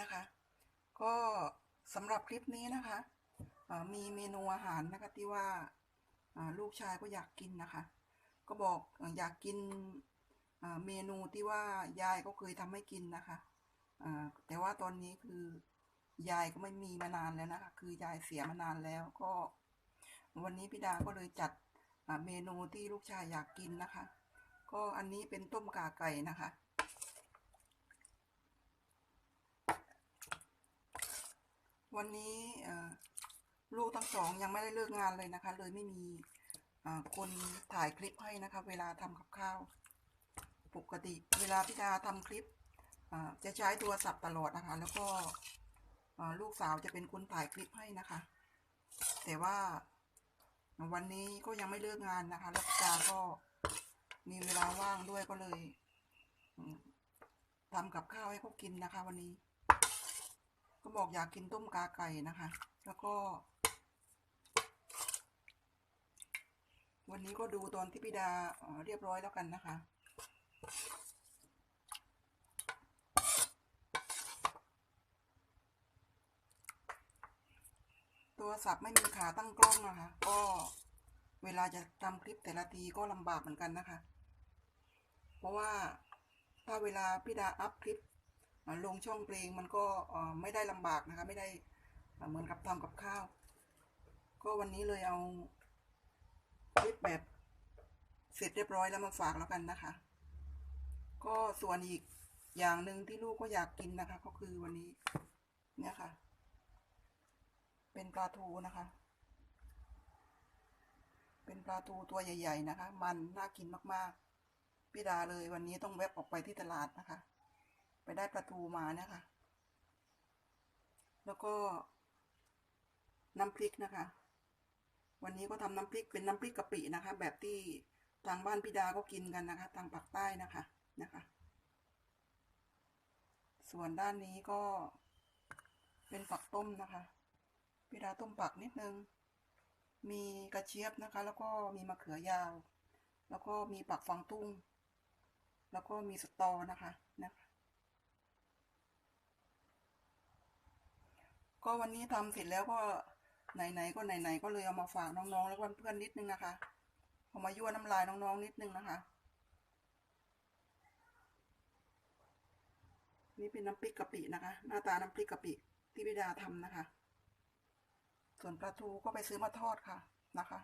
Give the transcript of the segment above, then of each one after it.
นะคะ ก็สำหรับคลิปนี้นะคะมีเมนูอาหารนะคะที่ว่าลูกชายก็อยากกินนะคะ ก็บอกอยากกินเมนูที่ว่ายายก็เคยทำให้กินนะคะแต่ว่าตอนนี้คือยายก็ไม่มีมานานแล้วนะคะ คือยายเสียมานานแล้วก็ วันนี้พี่ดาก็เลยจัดเมนูที่ลูกชายอยากกินนะคะ ก็อันนี้เป็นต้มกาไก่นะคะ วันนี้ลูกทั้งสองยังไม่ได้เลิกงานเลยนะคะ เลยไม่มีคนถ่ายคลิปให้นะคะ เวลาทำกับข้าว ปกติเวลาพี่ดาทำคลิปจะใช้โทรศัพท์ตลอดนะคะ แล้วก็ลูกสาวจะเป็นคนถ่ายคลิปให้นะคะ แต่ว่าวันนี้ก็ยังไม่เลิกงานนะคะแล้วพี่ดาก็มีเวลาว่างด้วยก็เลยทำกับข้าวให้เขากินนะคะ วันนี้ ก็บอกอยากกินต้มกาไก่นะคะ แล้วก็ วันนี้ก็ดูตอนที่พี่ดาเเรียบร้อยแล้วกันนะคะตัวสับไม่มีขาตั้งกล้องนะคะ ก็เวลาจะทำคลิปแต่ละทีก็ลำบากเหมือนกันนะคะ เพราะว่าถ้าเวลาพี่ดาอัพคลิป ลงช่องเพลงมันก็ไม่ได้ลำบากนะคะ ไม่ได้เหมือนกับทำกับข้าว ก็วันนี้เลยเอาคลิปแบบเสร็จเรียบร้อยแล้วมาฝากแล้วกันนะคะ ก็ส่วนอีกอย่างหนึ่งที่ลูกก็อยากกินนะคะ ก็คือวันนี้เนี่ยค่ะ เป็นปลาทูนะคะ เป็นปลาทูตัวใหญ่ ๆ นะคะ มันน่ากินมากๆพี่ดาเลยวันนี้ต้องแวบออกไปที่ตลาดนะคะ ไปได้ปลาทูมานี่ยค่ะแล้วก็ น้ำพริกนะคะ วันนี้ก็ทำน้ำพริกเป็นน้ำพริกกะปินะคะ แบบที่ทางบ้านพี่ดาก็กินกันนะคะ ทางปากใต้นะคะนะคะ ส่วนด้านนี้ก็เป็นผักต้มนะคะพี่ดาต้มผักนิดนึง มีกระเจี๊ยบนะคะ แล้วก็มีมะเขือยาว แล้วก็มีปักฟางตุ้ง แล้วก็มีสตอนะคะนะคะ ก็วันนี้ทำเสร็จแล้วก็ไหนๆก็ไหนๆก็เลยเอามาฝากน้องๆ แล้วก็เพื่อนๆนิดนึงนะคะเอามายั่วน้ำลายน้องๆนิดนึงนะคะ นี่เป็นน้ำพริกกะปินะคะ หน้าตาน้ำพริกกะปิที่พิดาทำนะคะ ส่วนปลาทูก็ไปซื้อมาทอดค่ะนะคะ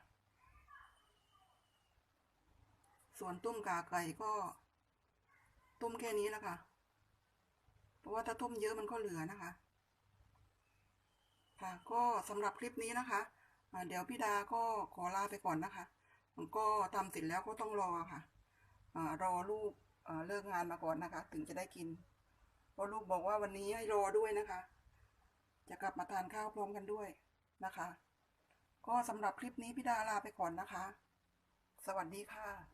ส่วนตุ้มกาไก่ก็ตุ้มแค่นี้แหละค่ะเพราะว่าถ้าตุ้มเยอะมันก็เหลือนะคะ ค่ะก็สำหรับคลิปนี้นะคะเดี๋ยวพี่ดาก็ขอลาไปก่อนนะคะมันก็ทำเสร็จแล้วก็ต้องรอค่ะรอลูกเอ่อเลิกงานมาก่อนนะคะ ถึงจะได้กินเพราะลูกบอกว่าวันนี้ให้รอด้วยนะคะ จะกลับมาทานข้าวพร้อมกันด้วยนะคะ ก็สำหรับคลิปนี้พี่ดาลาไปก่อนนะคะ สวัสดีค่ะ